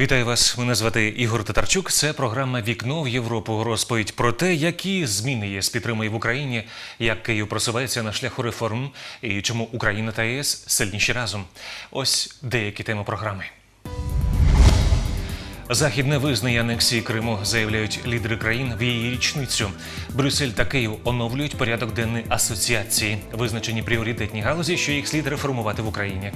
Вітаю вас. Мене звати Ігор Татарчук. Це програма Вікно в Європу. Розповідь про те, які зміни ЄС підтримує в Україні, як Київ просувається на шляху реформ і чому Україна та ЄС сильніші разом. Ось деякі теми програми. Захід не визнає анексії Криму, заявляють лідери країн в її річницю. Брюссель та Київ оновлюють порядок денний асоціації, визначені пріоритетні галузі, що їх слід реформувати в Україні.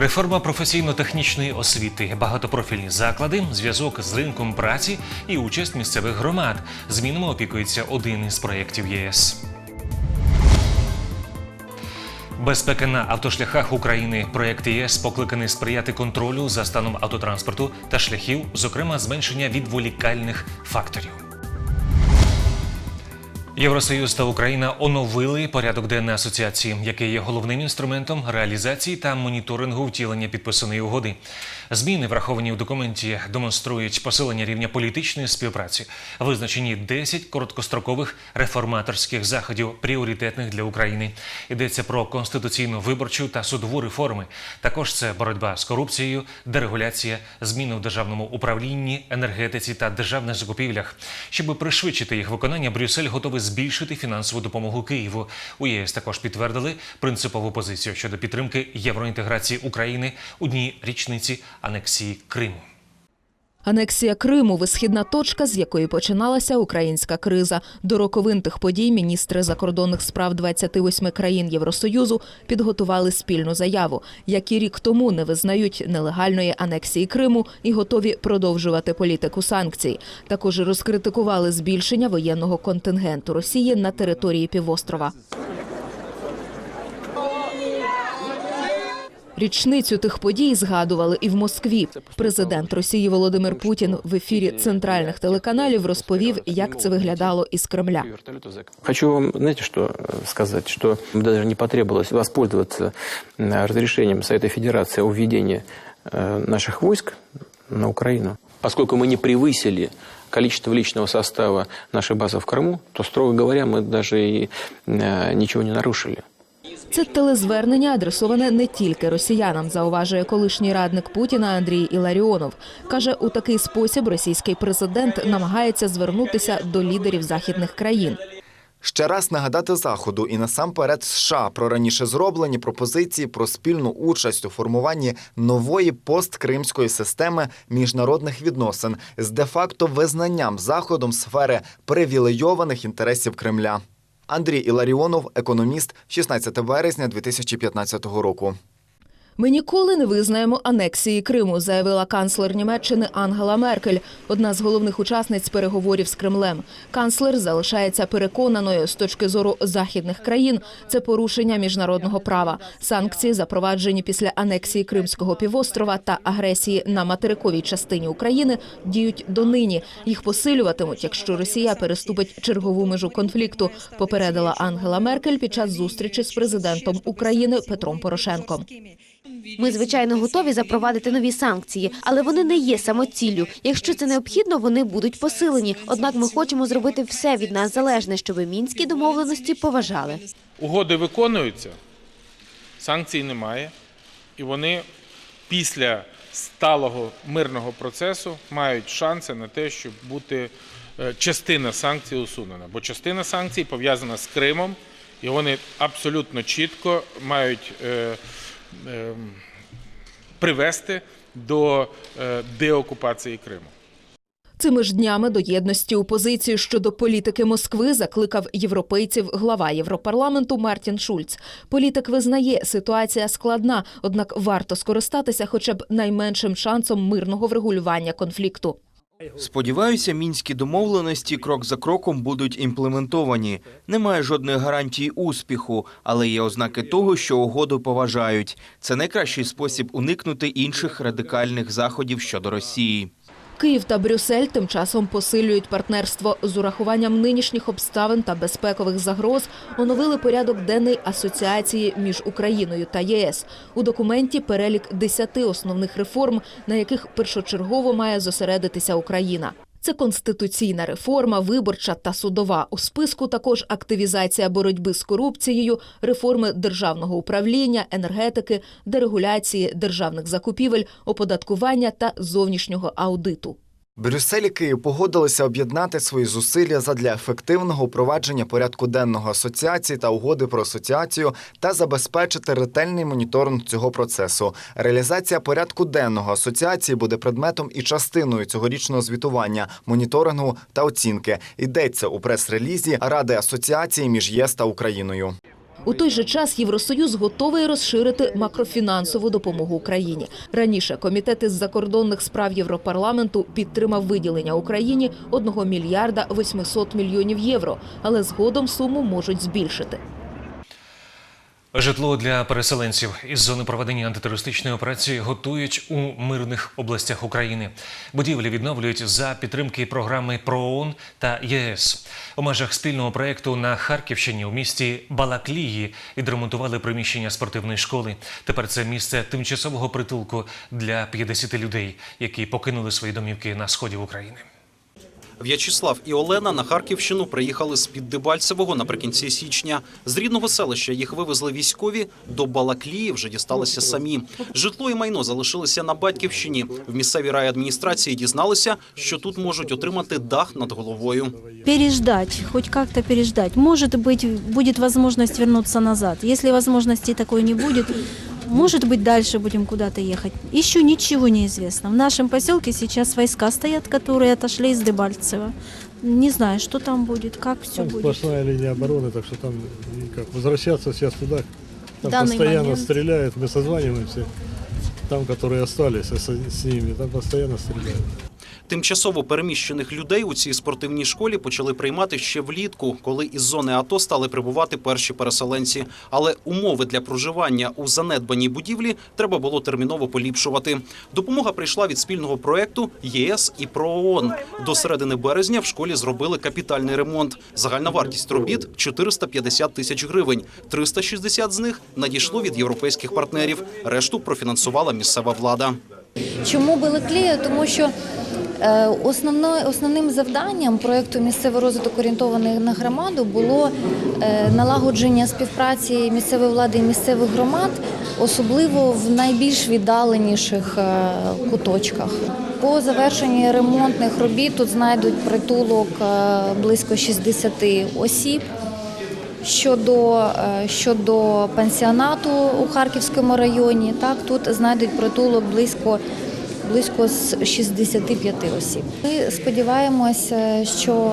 Реформа професійно-технічної освіти, багатопрофільні заклади, зв'язок з ринком праці і участь місцевих громад. Змінами опікується один із проєктів ЄС. Безпека на автошляхах України. Проєкт ЄС покликаний сприяти контролю за станом автотранспорту та шляхів, зокрема зменшення відволікальних факторів. Євросоюз та Україна оновили порядок денний асоціації, який є головним інструментом реалізації та моніторингу втілення підписаної угоди. Зміни, враховані в документі, демонструють посилення рівня політичної співпраці, визначені 10 короткострокових реформаторських заходів, пріоритетних для України. Йдеться про конституційну виборчу та судову реформи. Також це боротьба з корупцією, дерегуляція, зміни в державному управлінні, енергетиці та державних закупівлях. Щоб пришвидшити їх виконання, Брюссель готовий збільшити фінансову допомогу Києву. У ЄС також підтвердили принципову позицію щодо підтримки євроінтеграції України у дні річниці анексії Криму. Анексія Криму висхідна точка, з якої починалася українська криза. До роковин тих подій міністри закордонних справ 28 країн Євросоюзу підготували спільну заяву, які рік тому не визнають нелегальної анексії Криму і готові продовжувати політику санкцій. Також розкритикували збільшення воєнного контингенту Росії на території півострова. Річницю тих подій згадували і в Москві. Президент Росії Володимир Путін в ефірі центральних телеканалів розповів, як це виглядало із Кремля. Хочу вам, знаете, что э, сказать, что даже не потребовалось воспользоваться э, разрешением Совета Федерации о введении э, наших войск на Украину. Поскольку мы не превысили количество личного состава нашей базы в Крыму, то, строго говоря, мы даже и э, ничего не нарушили. Це телезвернення адресоване не тільки росіянам, зауважує колишній радник Путіна Андрій Іларіонов. Каже, у такий спосіб російський президент намагається звернутися до лідерів західних країн. Ще раз нагадати Заходу і насамперед США про раніше зроблені пропозиції про спільну участь у формуванні нової посткримської системи міжнародних відносин з де-факто визнанням Заходом сфери привілейованих інтересів Кремля. Андрій Іларіонов, економіст, 16 вересня 2015 року. Ми ніколи не визнаємо анексії Криму, заявила канцлер Німеччини Ангела Меркель, одна з головних учасниць переговорів з Кремлем. Канцлер залишається переконаною з точки зору західних країн. Це порушення міжнародного права. Санкції, запроваджені після анексії Кримського півострова та агресії на материковій частині України, діють донині. Їх посилюватимуть, якщо Росія переступить чергову межу конфлікту. Попередила Ангела Меркель під час зустрічі з президентом України Петром Порошенком. Ми, звичайно, готові запровадити нові санкції, але вони не є самоціллю. Якщо це необхідно, вони будуть посилені. Однак ми хочемо зробити все від нас залежне, щоб мінські домовленості поважали. Угоди виконуються, санкцій немає, і вони після сталого мирного процесу мають шанси на те, щоб бути е, частина санкцій усунена. Бо частина санкцій пов'язана з Кримом, і вони абсолютно чітко мають е, привести до е, деокупації Криму. Цими ж днями до єдності у позицію щодо політики Москви закликав європейців глава Європарламенту Мартін Шульц. Політик визнає, ситуація складна, однак варто скористатися хоча б найменшим шансом мирного врегулювання конфлікту. Сподіваюся, мінські домовленості крок за кроком будуть імплементовані. Немає жодної гарантії успіху, але є ознаки того, що угоду поважають. Це найкращий спосіб уникнути інших радикальних заходів щодо Росії. Київ та Брюссель тим часом посилюють партнерство з урахуванням нинішніх обставин та безпекових загроз. Оновили порядок денний асоціації між Україною та ЄС. У документі перелік десяти основних реформ, на яких першочергово має зосередитися Україна. Це конституційна реформа, виборча та судова. У списку також активізація боротьби з корупцією, реформи державного управління, енергетики, дерегуляції державних закупівель, оподаткування та зовнішнього аудиту. Брюссель і Київ погодилися об'єднати свої зусилля задля ефективного впровадження порядку денного асоціації та угоди про асоціацію та забезпечити ретельний моніторинг цього процесу. Реалізація порядку денного асоціації буде предметом і частиною цьогорічного звітування, моніторингу та оцінки. Йдеться у прес-релізі Ради асоціації між ЄС та Україною. У той же час Євросоюз готовий розширити макрофінансову допомогу Україні. Раніше комітет із закордонних справ Європарламенту підтримав виділення Україні 1 мільярда 800 мільйонів євро, але згодом суму можуть збільшити. Житло для переселенців із зони проведення антитерористичної операції готують у мирних областях України. Будівлі відновлюють за підтримки програми ПРООН та ЄС. У межах спільного проєкту на Харківщині у місті Балаклії відремонтували приміщення спортивної школи. Тепер це місце тимчасового притулку для 50 людей, які покинули свої домівки на сході України. В'ячеслав і Олена на Харківщину приїхали з під Дебальцевого наприкінці січня. З рідного селища їх вивезли військові. До Балаклії вже дісталися самі. Житло і майно залишилися на батьківщині. В місцевій райадміністрації дізналися, що тут можуть отримати дах над головою. переждать, хоть как-то переждать. Может быть, будет возможность вернуться назад. Если возможности такой не будет, может быть, дальше будем куда-то ехать. Еще ничего не известно. В нашем поселке сейчас войска стоят, которые отошли из Дебальцева. Не знаю, что там будет, как все Там будет. сплошная линия обороны, так что там никак. Возвращаться сейчас туда, там данный постоянно момент. стреляют, мы созваниваемся. Там, которые остались с, с ними, там постоянно стреляют. Тимчасово переміщених людей у цій спортивній школі почали приймати ще влітку, коли із зони АТО стали прибувати перші переселенці. Але умови для проживання у занедбаній будівлі треба було терміново поліпшувати. Допомога прийшла від спільного проекту ЄС і ПРООН. До середини березня в школі зробили капітальний ремонт. Загальна вартість робіт 450 тисяч гривень. 360 з них надійшло від європейських партнерів. Решту профінансувала місцева влада. Чому Балаклія? Тому що основно, основним завданням проєкту місцевий розвиток орієнтований на громаду було е, налагодження співпраці місцевої влади і місцевих громад, особливо в найбільш віддаленіших е, куточках. По завершенні ремонтних робіт тут знайдуть притулок е, близько 60 осіб. Щодо, е, щодо пансіонату у Харківському районі, так тут знайдуть притулок близько близько з 65 осіб. Ми сподіваємося, що,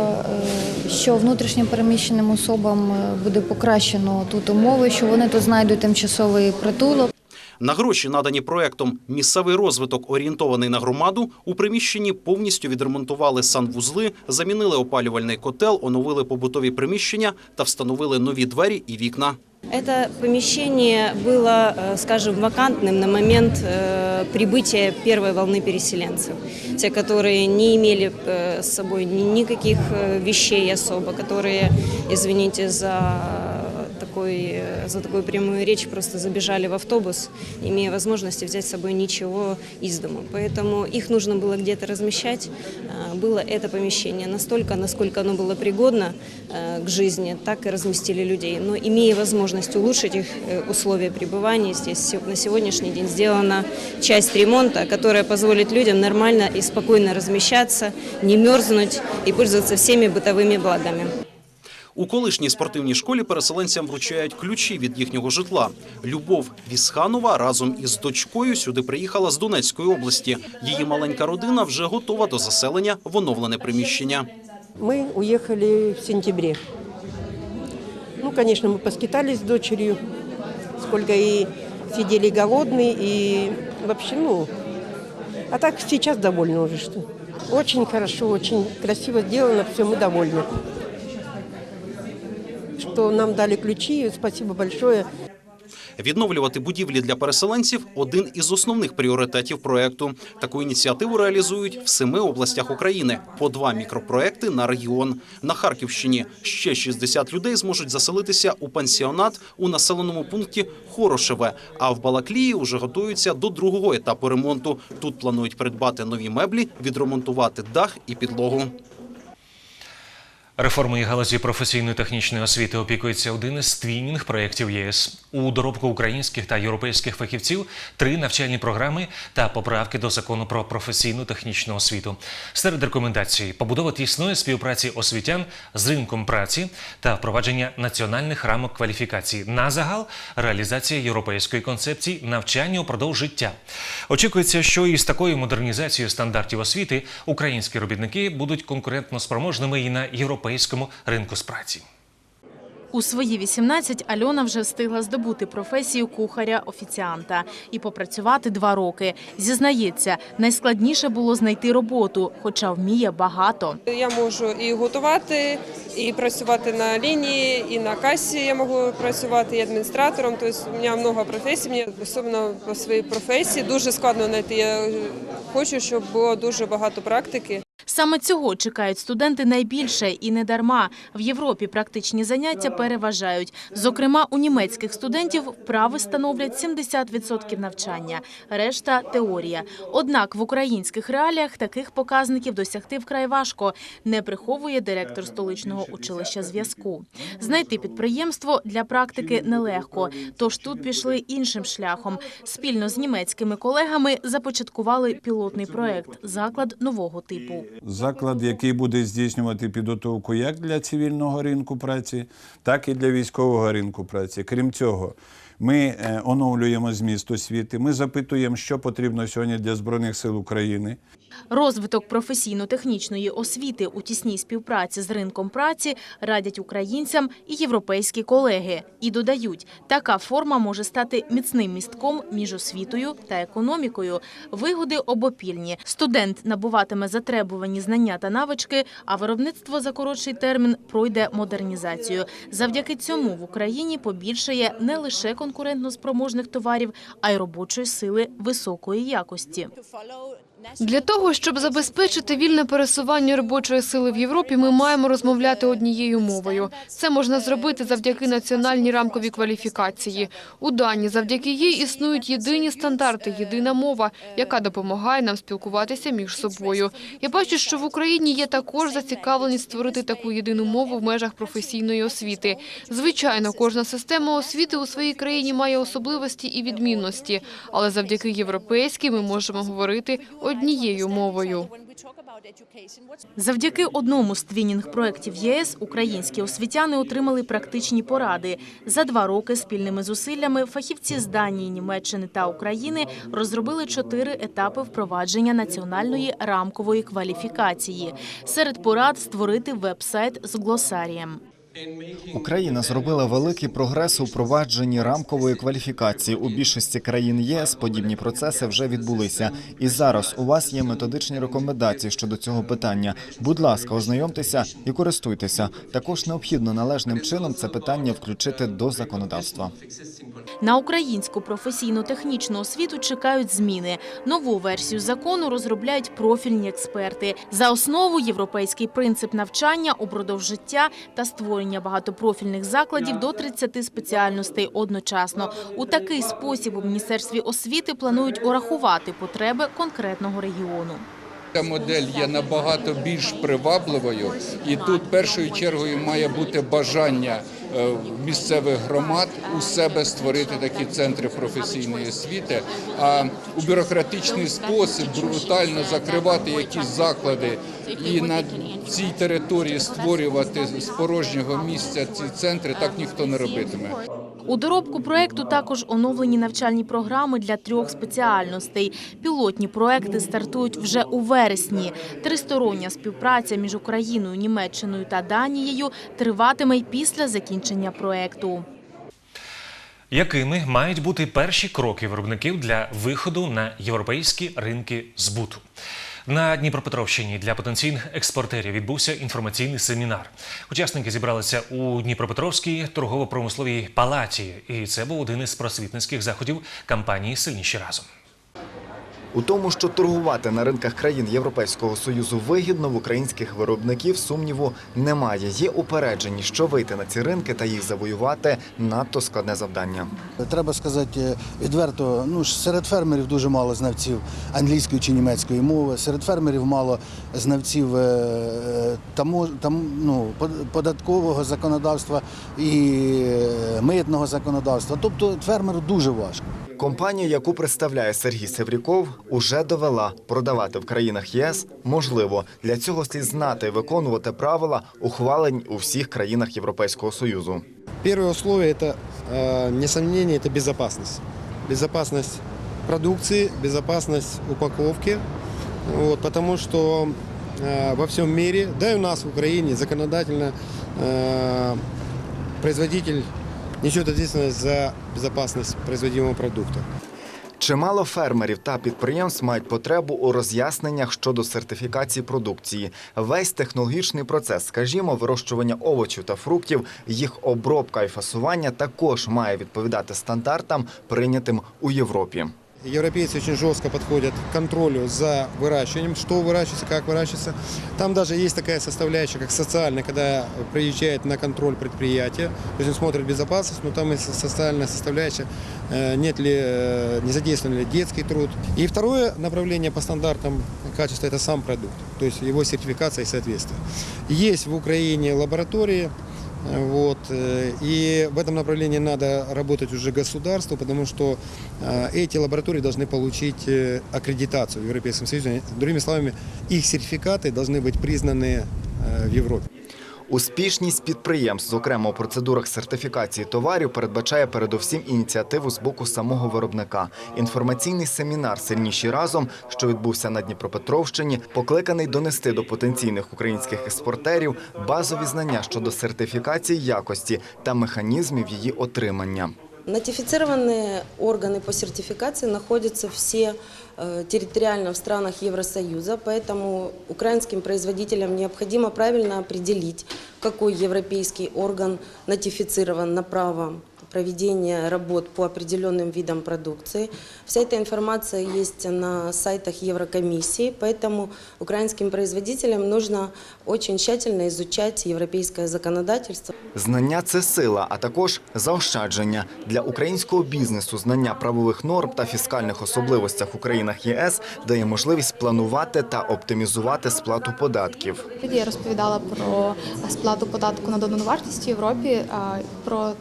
е, що внутрішньо переміщеним особам е, буде покращено тут умови, що вони тут знайдуть тимчасовий притулок. На гроші, надані проектом «Місцевий розвиток, орієнтований на громаду», у приміщенні повністю відремонтували санвузли, замінили опалювальний котел, оновили побутові приміщення та встановили нові двері і вікна. Это помещение было, э, скажем, вакантным на момент э, прибытия первой волны переселенцев. Те, которые не имели э, с собой ни- никаких э, вещей особо, которые, извините за такой, э, за такую прямую речь, просто забежали в автобус, имея возможности взять с собой ничего из дома. Поэтому их нужно было где-то размещать. Э, Было это помещение настолько, насколько оно было пригодно э, к жизни, так и разместили людей. Но имея возможность улучшить их э, условия пребывания здесь, се- на сегодняшний день сделана часть ремонта, которая позволит людям нормально и спокойно размещаться, не мерзнуть и пользоваться всеми бытовыми благами. У колишній спортивній школі переселенцям вручають ключі від їхнього житла. Любов Вісханова разом із дочкою сюди приїхала з Донецької області. Її маленька родина вже готова до заселення в оновлене приміщення. Мы уехали в сентябре. Ну, конечно, мы поскитались с дочерью, сколько и сидели голодные, и вообще, ну, а так сейчас довольны уже, что очень хорошо, очень красиво сделано, все, мы довольны. Что нам дали ключи, спасибо большое. Відновлювати будівлі для переселенців один із основних пріоритетів проекту. Таку ініціативу реалізують в семи областях України по два мікропроекти на регіон. На Харківщині ще 60 людей зможуть заселитися у пансіонат у населеному пункті Хорошеве. А в Балаклії вже готуються до другого етапу ремонту. Тут планують придбати нові меблі, відремонтувати дах і підлогу. Реформою галузі професійно-технічної освіти опікується один із твінінг проєктів ЄС. У доробку українських та європейських фахівців три навчальні програми та поправки до закону про професійну технічну освіту. Серед рекомендацій побудова тісної співпраці освітян з ринком праці та впровадження національних рамок кваліфікації. На загал реалізація європейської концепції навчання упродовж життя. Очікується, що із такою модернізацією стандартів освіти українські робітники будуть конкурентно спроможними і на європейському ринку з праці. У свої 18 Альона вже встигла здобути професію кухаря-офіціанта і попрацювати два роки. Зізнається, найскладніше було знайти роботу, хоча вміє багато. Я можу і готувати, і працювати на лінії, і на касі я можу працювати і адміністратором. Тобто у мене багато професій. Мені особливо по своїй професії дуже складно знайти. Я хочу, щоб було дуже багато практики. Саме цього чекають студенти найбільше і не дарма. В Європі практичні заняття переважають. Зокрема, у німецьких студентів вправи становлять 70% навчання, решта теорія. Однак в українських реаліях таких показників досягти вкрай важко. Не приховує директор столичного училища зв'язку. Знайти підприємство для практики нелегко. Тож тут пішли іншим шляхом. Спільно з німецькими колегами започаткували пілотний проект заклад нового типу. Заклад, який буде здійснювати підготовку як для цивільного ринку праці, так і для військового ринку праці. Крім цього, ми е, оновлюємо зміст освіти. Ми запитуємо, що потрібно сьогодні для збройних сил України. Розвиток професійно-технічної освіти у тісній співпраці з ринком праці радять українцям і європейські колеги. І додають, така форма може стати міцним містком між освітою та економікою. Вигоди обопільні. Студент набуватиме затребувані знання та навички, а виробництво за коротший термін пройде модернізацію. Завдяки цьому в Україні побільшає не лише конкурентноспроможних товарів, а й робочої сили високої якості. Для того, щоб забезпечити вільне пересування робочої сили в Європі, ми маємо розмовляти однією мовою. Це можна зробити завдяки національній рамковій кваліфікації. У Данії завдяки їй існують єдині стандарти, єдина мова, яка допомагає нам спілкуватися між собою. Я бачу, що в Україні є також зацікавленість створити таку єдину мову в межах професійної освіти. Звичайно, кожна система освіти у своїй країні має особливості і відмінності, але завдяки європейській ми можемо говорити однією мовою. Завдяки одному з твінінг-проєктів єС українські освітяни отримали практичні поради. За два роки спільними зусиллями фахівці з Данії, Німеччини та України розробили чотири етапи впровадження національної рамкової кваліфікації. Серед порад створити веб-сайт з глосарієм. Україна зробила великий прогрес у впровадженні рамкової кваліфікації. У більшості країн ЄС подібні процеси вже відбулися. І зараз у вас є методичні рекомендації щодо цього питання. Будь ласка, ознайомтеся і користуйтеся. Також необхідно належним чином це питання включити до законодавства. На українську професійно-технічну освіту чекають зміни. Нову версію закону розробляють профільні експерти. За основу європейський принцип навчання упродовж життя та створення багатопрофільних закладів до 30 спеціальностей одночасно. У такий спосіб у міністерстві освіти планують урахувати потреби конкретного регіону. Ця модель є набагато більш привабливою, і тут першою чергою має бути бажання місцевих громад у себе створити такі центри професійної освіти. А у бюрократичний спосіб брутально закривати якісь заклади і на цій території створювати з порожнього місця ці центри, так ніхто не робитиме. У доробку проекту також оновлені навчальні програми для трьох спеціальностей. Пілотні проекти стартують вже у вересні. Тристороння співпраця між Україною, Німеччиною та Данією триватиме й після закінчення проекту. Якими мають бути перші кроки виробників для виходу на європейські ринки збуту? На Дніпропетровщині для потенційних експортерів відбувся інформаційний семінар. Учасники зібралися у Дніпропетровській торгово-промисловій палаті, і це був один із просвітницьких заходів кампанії Сильніші разом. У тому, що торгувати на ринках країн Європейського Союзу вигідно в українських виробників сумніву немає. Є упереджені, що вийти на ці ринки та їх завоювати надто складне завдання. Треба сказати е, відверто, ну серед фермерів дуже мало знавців англійської чи німецької мови. Серед фермерів мало знавців е, е, там, ну, податкового законодавства і митного законодавства. Тобто фермеру дуже важко. Компанія, яку представляє Сергій Севріков, уже довела продавати в країнах ЄС можливо. Для цього слід знати і виконувати правила, ухвалень у всіх країнах Європейського Союзу. Первое условие – это, э, несомнение, это безопасность. Безопасность продукции, безопасность упаковки. Вот, потому что э, во всем мире, да и у нас в Украине законодательно э, производитель несет ответственность за безопасность производимого продукта. Чимало фермерів та підприємств мають потребу у роз'ясненнях щодо сертифікації продукції. Весь технологічний процес, скажімо, вирощування овочів та фруктів, їх обробка і фасування також має відповідати стандартам, прийнятим у Європі. Европейцы очень жестко подходят к контролю за выращиванием, что выращивается, как выращивается. Там даже есть такая составляющая, как социальная, когда приезжает на контроль предприятие, то есть он смотрит безопасность, но там есть социальная составляющая, э, нет ли, э, не задействован ли детский труд. И второе направление по стандартам качества – это сам продукт, то есть его сертификация и соответствие. Есть в Украине лаборатории, вот. э, И в этом направлении надо работать уже государству, потому что э, эти лаборатории должны получить э, аккредитацию в Европейском Союзе. Другими словами, их сертификаты должны быть признаны э, в Европе. Успішність підприємств, зокрема у процедурах сертифікації товарів, передбачає передусім ініціативу з боку самого виробника. Інформаційний семінар Сильніші разом, що відбувся на Дніпропетровщині, покликаний донести до потенційних українських експортерів базові знання щодо сертифікації якості та механізмів її отримання. Нотифицированные органы по сертификации находятся все э, территориально в странах Евросоюза, поэтому украинским производителям необходимо правильно определить, какой европейский орган нотифицирован на право проведения работ по определенным видам продукции. Вся эта информация есть на сайтах Еврокомиссии, поэтому украинским производителям нужно очень тщательно изучать европейское законодательство. Знання це сила, а також заощадження для українського бізнесу. Знання правових норм та фіскальних особливостях у країнах ЄС дає можливість планувати та оптимізувати сплату податків. Тоді я розповідала про сплату податку на додану вартість в Європі, а, про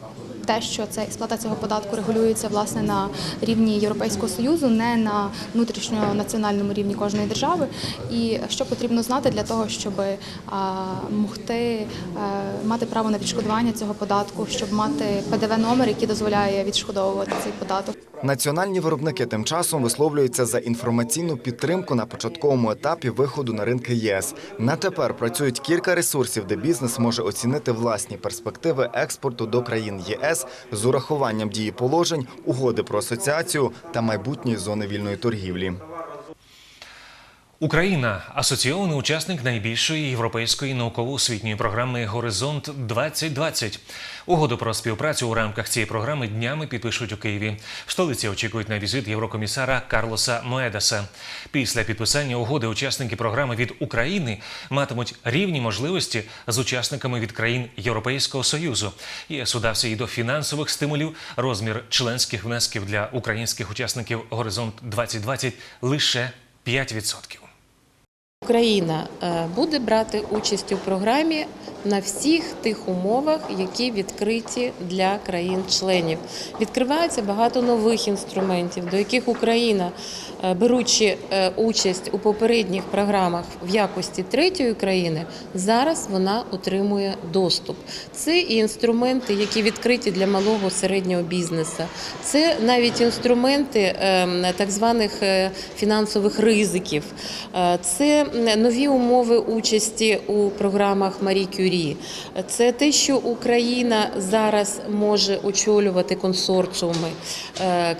те, що ця сплата цього податку регулюється власне на рівні Європейського союзу, не на внутрішньонаціональному рівні кожної держави. І що потрібно знати для того, щоб а, могти е, мати право на відшкодування цього податку, щоб мати ПДВ номер, який дозволяє відшкодовувати цей податок. Національні виробники тим часом висловлюються за інформаційну підтримку на початковому етапі виходу на ринки ЄС. На тепер працюють кілька ресурсів, де бізнес може оцінити власні перспективи експорту до країн ЄС з урахуванням дії положень, угоди про асоціацію та майбутньої зони вільної торгівлі. Україна асоційований учасник найбільшої європейської науково-освітньої програми Горизонт 2020 Угоду про співпрацю у рамках цієї програми днями підпишуть у Києві. В столиці очікують на візит єврокомісара Карлоса Моедаса. Після підписання угоди учасники програми від України матимуть рівні можливості з учасниками від країн Європейського союзу. ЄС удався і до фінансових стимулів. Розмір членських внесків для українських учасників Горизонт 2020 лише 5%. Україна е, буде брати участь у програмі на всіх тих умовах, які відкриті для країн-членів. Відкривається багато нових інструментів, до яких Україна, е, беручи е, участь у попередніх програмах в якості третьої країни, зараз вона отримує доступ. Це і інструменти, які відкриті для малого середнього бізнесу. Це навіть інструменти е, так званих фінансових ризиків. Це нові умови участі у програмах Марі Кюрі. Це те, що Україна зараз може очолювати консорціуми, е, е,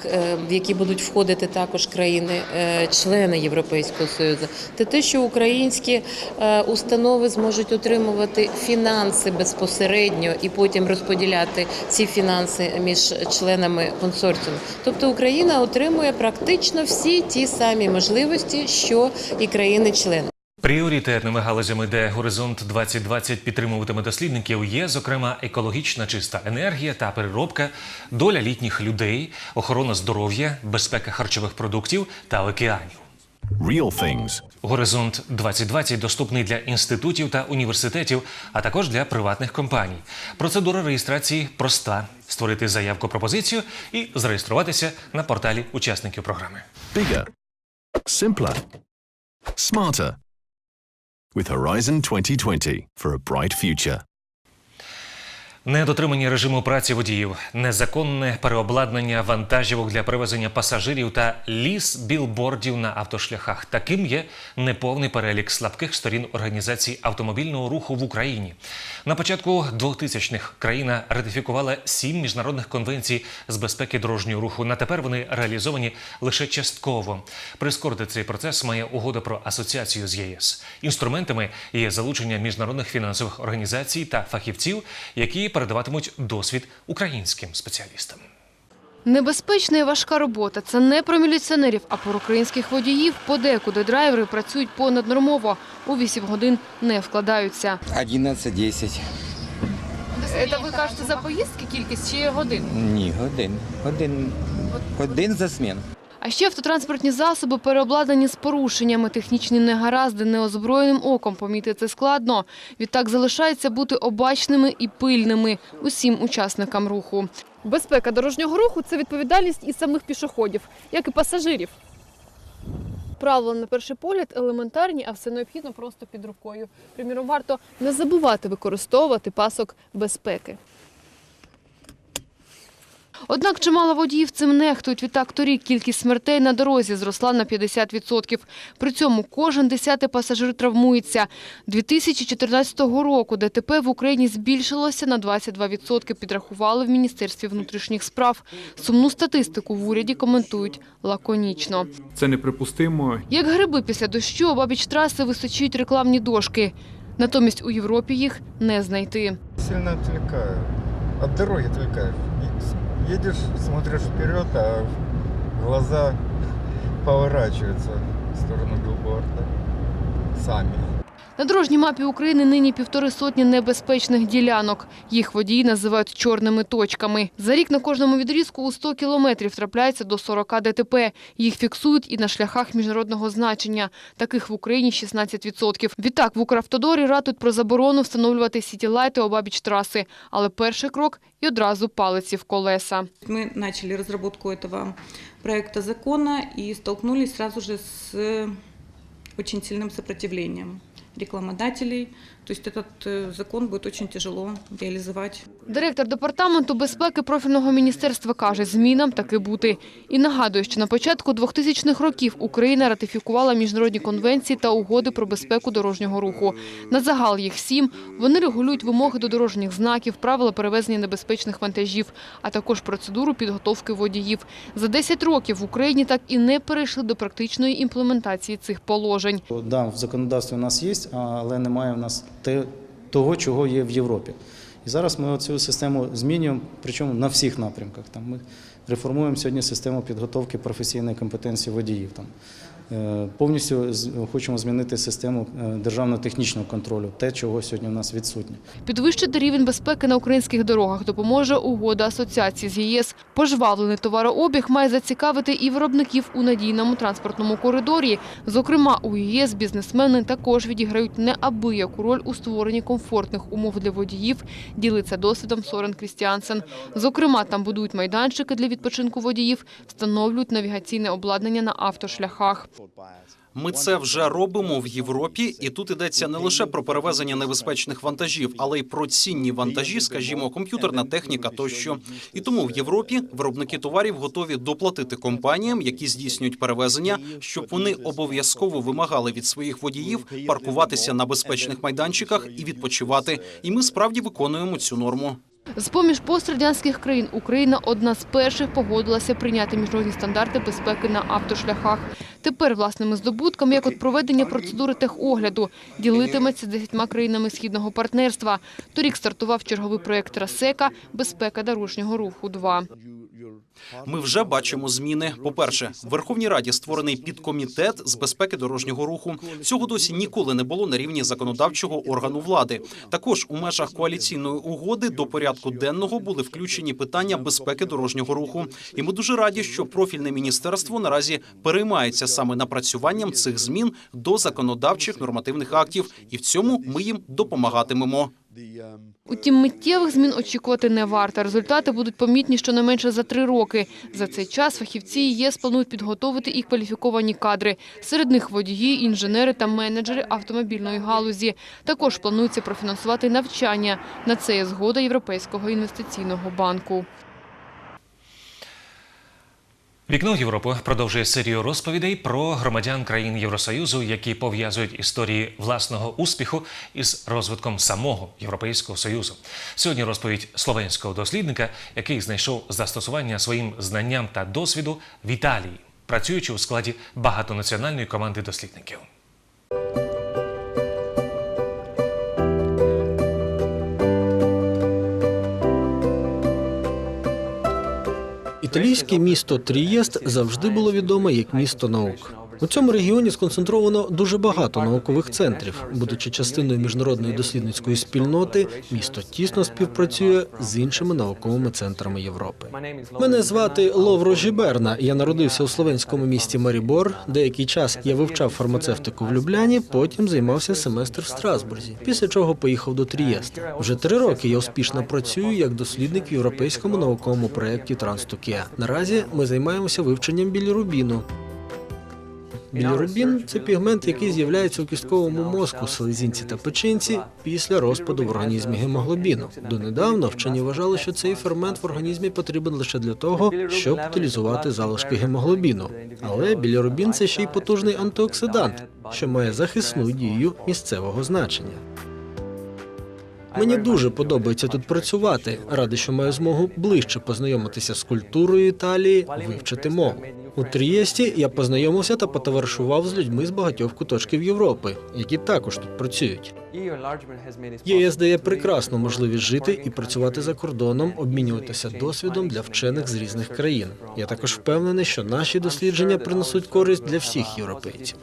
в які будуть входити також країни-члени Європейського Союзу. Це те, що українські е, установи зможуть отримувати фінанси безпосередньо і потім розподіляти ці фінанси між членами консорціуму. Тобто Україна отримує практично всі ті самі можливості, що і країни-члени. Пріоритетними галузями, де Горизонт 2020 підтримуватиме дослідників, є, зокрема, екологічна чиста енергія та переробка, доля літніх людей, охорона здоров'я, безпека харчових продуктів та океанів. Real things. Горизонт 2020 доступний для інститутів та університетів, а також для приватних компаній. Процедура реєстрації проста: створити заявку пропозицію і зареєструватися на порталі учасників програми. Bigger. Simpler. Smarter. With Horizon 2020 for a bright future. Недотримання режиму праці водіїв, незаконне переобладнання вантажівок для перевезення пасажирів та ліс білбордів на автошляхах. Таким є неповний перелік слабких сторін організації автомобільного руху в Україні. На початку 2000-х країна ратифікувала сім міжнародних конвенцій з безпеки дорожнього руху. На тепер вони реалізовані лише частково. Прискорити цей процес має угода про асоціацію з ЄС. Інструментами є залучення міжнародних фінансових організацій та фахівців, які передаватимуть досвід українським спеціалістам. Небезпечна і важка робота. Це не про міліціонерів, а про українських водіїв. Подекуди драйвери працюють понаднормово. У 8 годин не вкладаються. 11-10. Це ви кажете за поїздки кількість чи годин? Ні, годин. Годин, годин за зміну. А ще автотранспортні засоби переобладнані з порушеннями. Технічні негаразди неозброєним оком помітити складно. Відтак залишається бути обачними і пильними усім учасникам руху. Безпека дорожнього руху це відповідальність і самих пішоходів, як і пасажирів. Правила на перший погляд елементарні, а все необхідно просто під рукою. Приміром, варто не забувати використовувати пасок безпеки. Однак чимало водіїв цим нехтують. Відтак торік кількість смертей на дорозі зросла на 50%. При цьому кожен десятий пасажир травмується. 2014 року ДТП в Україні збільшилося на 22%, підрахували в Міністерстві внутрішніх справ. Сумну статистику в уряді коментують лаконічно. Це неприпустимо. Як гриби після дощу, обабіч траси височують рекламні дошки. Натомість у Європі їх не знайти. Сильно отвлекаю. От дороги отвлекаешь. Едешь, смотришь вперед, а глаза поворачиваются в сторону билборда. Сами. На дорожній мапі України нині півтори сотні небезпечних ділянок. Їх водії називають чорними точками. За рік на кожному відрізку у 100 кілометрів трапляється до 40 ДТП. Їх фіксують і на шляхах міжнародного значення. Таких в Україні 16%. Відтак в Укравтодорі ратують про заборону встановлювати сітілайти обабіч траси. Але перший крок – і одразу палиці в колеса. Мы начали разработку этого проекта закона и столкнулись сразу же с э, очень сильным сопротивлением рекламодателей. То есть этот э, закон будет очень тяжело реализовать. Директор департаменту безпеки профільного міністерства каже, змінам таки бути. І нагадує, що на початку 2000-х років Україна ратифікувала міжнародні конвенції та угоди про безпеку дорожнього руху. На загал їх сім. Вони регулюють вимоги до дорожніх знаків, правила перевезення небезпечних вантажів, а також процедуру підготовки водіїв. За 10 років в Україні так і не перейшли до практичної імплементації цих положень. Да, в законодавстві у нас є, але немає у нас того, чого є в Європі. І зараз ми цю систему змінюємо, причому на всіх напрямках. Там ми реформуємо сьогодні систему підготовки професійної компетенції водіїв. Там повністю з- хочемо змінити систему е, державно-технічного контролю, те, чого сьогодні у нас відсутнє. Підвищити рівень безпеки на українських дорогах допоможе угода асоціації з ЄС. Пожвавлений товарообіг має зацікавити і виробників у надійному транспортному коридорі. Зокрема, у ЄС бізнесмени також відіграють неабияку роль у створенні комфортних умов для водіїв. Ділиться досвідом Сорен Крістіансен. Зокрема, там будують майданчики для відпочинку водіїв, встановлюють навігаційне обладнання на автошляхах. Ми це вже робимо в Європі, і тут йдеться не лише про перевезення небезпечних вантажів, але й про цінні вантажі, скажімо, комп'ютерна техніка тощо. І тому в Європі виробники товарів готові доплатити компаніям, які здійснюють перевезення, щоб вони обов'язково вимагали від своїх водіїв паркуватися на безпечних майданчиках і відпочивати. І ми справді виконуємо цю норму. З-поміж пострадянських країн Україна одна з перших погодилася прийняти міжнародні стандарти безпеки на автошляхах. Тепер власними здобутками, як от проведення процедури техогляду, ділитиметься з 10 країнами східного партнерства. Торік стартував черговий проєкт «Трасека. Безпека дорожнього руху-2». Ми вже бачимо зміни. По-перше, в Верховній Раді створений підкомітет з безпеки дорожнього руху. Цього досі ніколи не було на рівні законодавчого органу влади. Також у межах коаліційної угоди до порядку денного були включені питання безпеки дорожнього руху. І ми дуже раді, що профільне міністерство наразі переймається саме напрацюванням цих змін до законодавчих нормативних актів, і в цьому ми їм допомагатимемо. Утім, миттєвих змін очікувати не варто. Результати будуть помітні щонайменше за три роки. За цей час фахівці ЄС планують підготовити і кваліфіковані кадри. Серед них водії, інженери та менеджери автомобільної галузі. Також планується профінансувати навчання. На це є згода Європейського інвестиційного банку. Вікно в Європу продовжує серію розповідей про громадян країн Євросоюзу, які пов'язують історії власного успіху із розвитком самого Європейського союзу. Сьогодні розповідь словенського дослідника, який знайшов застосування своїм знанням та досвіду в Італії, працюючи у складі багатонаціональної команди дослідників. Італійське місто Трієст завжди було відоме як місто наук. У цьому регіоні сконцентровано дуже багато наукових центрів. Будучи частиною міжнародної дослідницької спільноти, місто тісно співпрацює з іншими науковими центрами Європи. Мене звати Ловро Жіберна. Я народився у словенському місті Марібор. Деякий час я вивчав фармацевтику в Любляні, потім займався семестр в Страсбурзі. Після чого поїхав до Трієста. Вже три роки я успішно працюю як дослідник в європейському науковому проєкті Транстокія. Наразі ми займаємося вивченням білірубіну. Білірубін – це пігмент, який з'являється у кістковому мозку, селезінці та печінці після розпаду в організмі гемоглобіну. Донедавна вчені вважали, що цей фермент в організмі потрібен лише для того, щоб утилізувати залишки гемоглобіну. Але білірубін – це ще й потужний антиоксидант, що має захисну дію місцевого значення. Мені дуже подобається тут працювати. Радий, що маю змогу ближче познайомитися з культурою Італії, вивчити мову. У Трієсті я познайомився та потоваришував з людьми з багатьох куточків Європи, які також тут працюють. ЄС дає прекрасну можливість жити і працювати за кордоном, обмінюватися досвідом для вчених з різних країн. Я також впевнений, що наші дослідження принесуть користь для всіх європейців.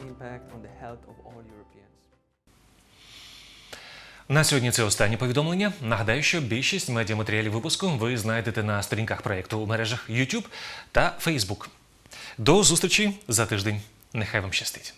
На сьогодні це останнє повідомлення. Нагадаю, що більшість медіаматеріалів випуску ви знайдете на сторінках проєкту у мережах YouTube та Facebook. До зустрічі за тиждень. Нехай вам щастить.